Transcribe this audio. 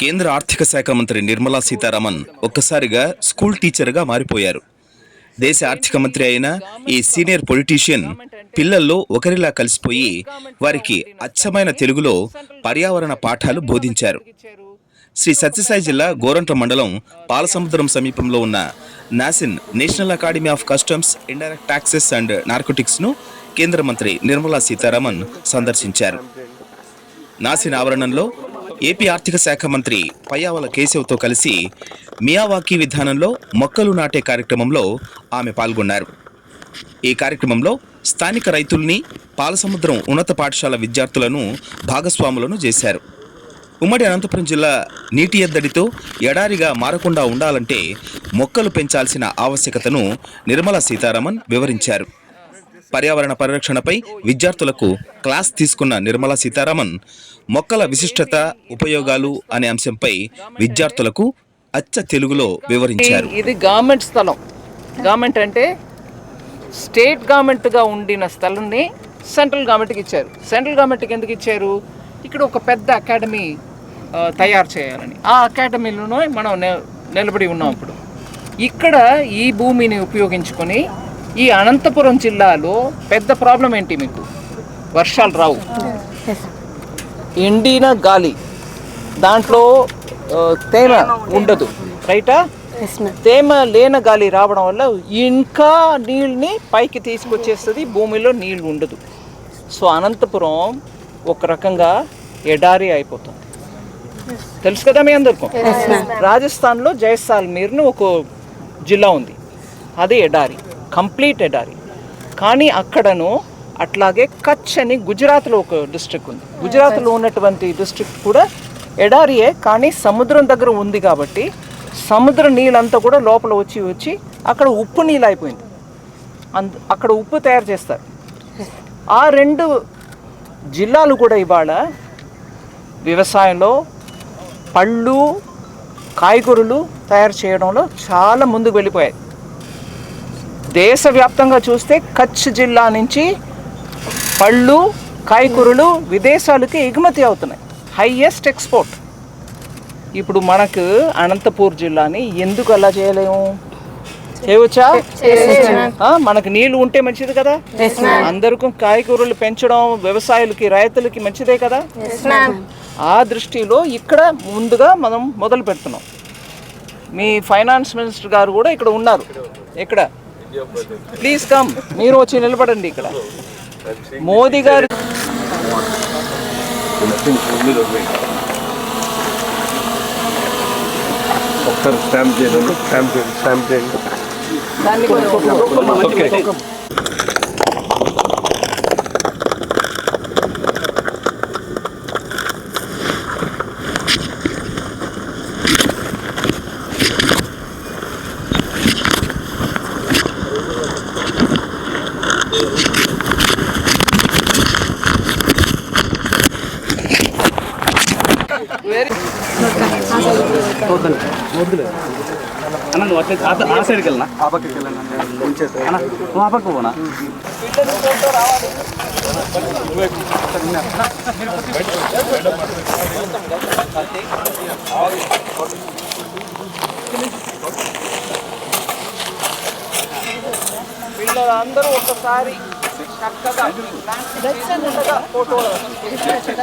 కేంద్ర ఆర్థిక శాఖ మంత్రి నిర్మలా సీతారామన్ ఒక్కసారిగా స్కూల్ టీచర్గా మారిపోయారు. దేశ ఆర్థిక మంత్రి అయిన ఈ సీనియర్ పొలిటీషియన్ పిల్లల్లో ఒకరిలా కలిసిపోయి వారికి అచ్చమైన తెలుగులో పర్యావరణ పాఠాలు బోధించారు. శ్రీ సత్యసాయి జిల్లా గోరంట్ల మండలం పాలసముద్రం సమీపంలో ఉన్న NACIN national academy of customs indirect taxes and నార్కోటిక్స్ను కేంద్ర మంత్రి నిర్మలా సీతారామన్ సందర్శించారు. నాసిన్ ఆవరణంలో ఏపీ ఆర్థిక శాఖ మంత్రి పయ్యావల కేశవ్తో కలిసి మియావాకీ విధానంలో మొక్కలు నాటే కార్యక్రమంలో ఆమె పాల్గొన్నారు. ఈ కార్యక్రమంలో స్థానిక రైతుల్ని పాలసముద్రం ఉన్నత పాఠశాల విద్యార్థులను భాగస్వాములను చేశారు. ఉమ్మడి అనంతపురం జిల్లా నీటి ఎద్దడితో ఎడారిగా మారకుండా ఉండాలంటే మొక్కలు పెంచాల్సిన ఆవశ్యకతను నిర్మలా సీతారామన్ వివరించారు. పర్యావరణ పరిరక్షణపై విద్యార్థులకు క్లాస్ తీసుకున్న నిర్మలా సీతారామన్ మొక్కల విశిష్టత ఉపయోగాలు అనే అంశంపై విద్యార్థులకు అచ్చ తెలుగులో వివరించారు. ఇది గవర్నమెంట్ స్థలం. గవర్నమెంట్ అంటే స్టేట్ గవర్నమెంట్గా ఉండిన స్థలంని సెంట్రల్ గవర్నమెంట్కి ఇచ్చారు. సెంట్రల్ గవర్నమెంట్కి ఎందుకు ఇచ్చారు? ఇక్కడ ఒక పెద్ద అకాడమీ తయారు చేయాలని. ఆ అకాడమీలోనే మనం నిలబడి ఉన్నాం ఇప్పుడు. ఇక్కడ ఈ భూమిని ఉపయోగించుకొని ఈ అనంతపురం జిల్లాలో పెద్ద ప్రాబ్లం ఏంటి మీకు? వర్షాలు రావు. ఎండిన గాలి. దాంట్లో తేమ ఉండదు. రైటా? తేమ లేన గాలి రావడం వల్ల ఇంకా నీళ్ళని పైకి తీసుకొచ్చేస్తుంది భూమిలో నీళ్ళు ఉండదు. సో అనంతపురం ఒక రకంగా ఎడారి అయిపోతుంది. తెలుసు కదా మీ అందరికీ? రాజస్థాన్లో జైసాల్మీర్ను ఒక జిల్లా ఉంది. అది ఎడారి. కంప్లీట్ ఎడారి. కానీ అక్కడను అట్లాగే కచ్ అని గుజరాత్లో ఒక డిస్ట్రిక్ట్ ఉంది. గుజరాత్లో ఉన్నటువంటి డిస్ట్రిక్ట్ కూడా ఎడారియే కానీ సముద్రం దగ్గర ఉంది కాబట్టి సముద్ర నీళ్ళంతా కూడా లోపల వచ్చి వచ్చి అక్కడ ఉప్పు నీళ్ళు అయిపోయింది అంద అక్కడ ఉప్పు తయారు చేస్తారు. ఆ రెండు జిల్లాలు కూడా ఇవాళ వ్యవసాయంలో పళ్ళు కాయగూరలు తయారు చేయడంలో చాలా ముందుకు వెళ్ళిపోయాయి. దేశవ్యాప్తంగా చూస్తే కచ్ జిల్లా నుంచి పళ్ళు కాయగూరలు విదేశాలకి ఎగుమతి అవుతున్నాయి. హైయెస్ట్ ఎక్స్పోర్ట్ ఇప్పుడు మనకు అనంతపూర్ జిల్లాని ఎందుకు అలా చేయలేము? చేయవచ్చా? మనకు నీళ్ళు ఉంటే మంచిది కదా? అందరికీ కాయగూరలు పెంచడం వ్యవసాయులకి రైతులకి మంచిదే కదా? ఆ దృష్టిలో ఇక్కడ ముందుగా మనం మొదలు పెడుతున్నాం. మీ ఫైనాన్స్ మినిస్టర్ గారు కూడా ఇక్కడ ఉన్నారు. ఇక్కడ ప్లీజ్ కమ్ మీరు వచ్చి నిలబడండి ఇక్కడ మోదీ గారు ఒకసారి స్టాంప్ చేయండి స్టాంప్ చేయండి స్టాంప్ చేయండి అన్న నువ్వు అట్లే ఆ- ఆ సైడ్కి వెళ్ళనా? ఆ పక్కకి వెళ్ళనా అన్న. నువ్వు ఆ పక్క పోనా? పిల్లలందరూ ఒకసారి చక్కగా ఫోటోలు. రైతన్న,